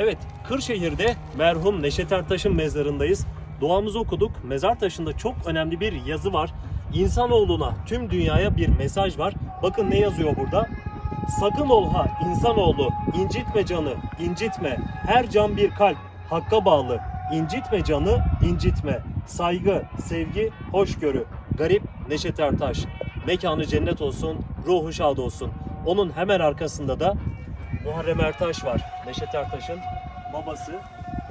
Evet, Kırşehir'de merhum Neşet Ertaş'ın mezarındayız. Duamızı okuduk. Mezar taşında çok önemli bir yazı var. İnsanoğluna, tüm dünyaya bir mesaj var. Bakın ne yazıyor burada? Sakın ol ha insanoğlu, incitme canı, incitme. Her can bir kalp, hakka bağlı. İncitme canı, incitme. Saygı, sevgi, hoşgörü. Garip Neşet Ertaş. Mekanı cennet olsun, ruhu şad olsun. Onun hemen arkasında da Muharrem Ertaş var. Neşet Ertaş'ın babası.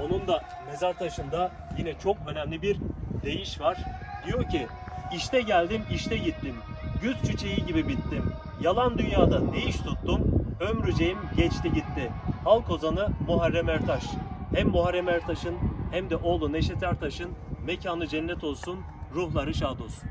Onun da mezar taşında yine çok önemli bir deyiş var. Diyor ki işte geldim işte gittim. Güz çiçeği gibi bittim. Yalan dünyada ne iş tuttum? Ömrüceğim geçti gitti. Halk ozanı Muharrem Ertaş. Hem Muharrem Ertaş'ın hem de oğlu Neşet Ertaş'ın mekanı cennet olsun, ruhları şad olsun.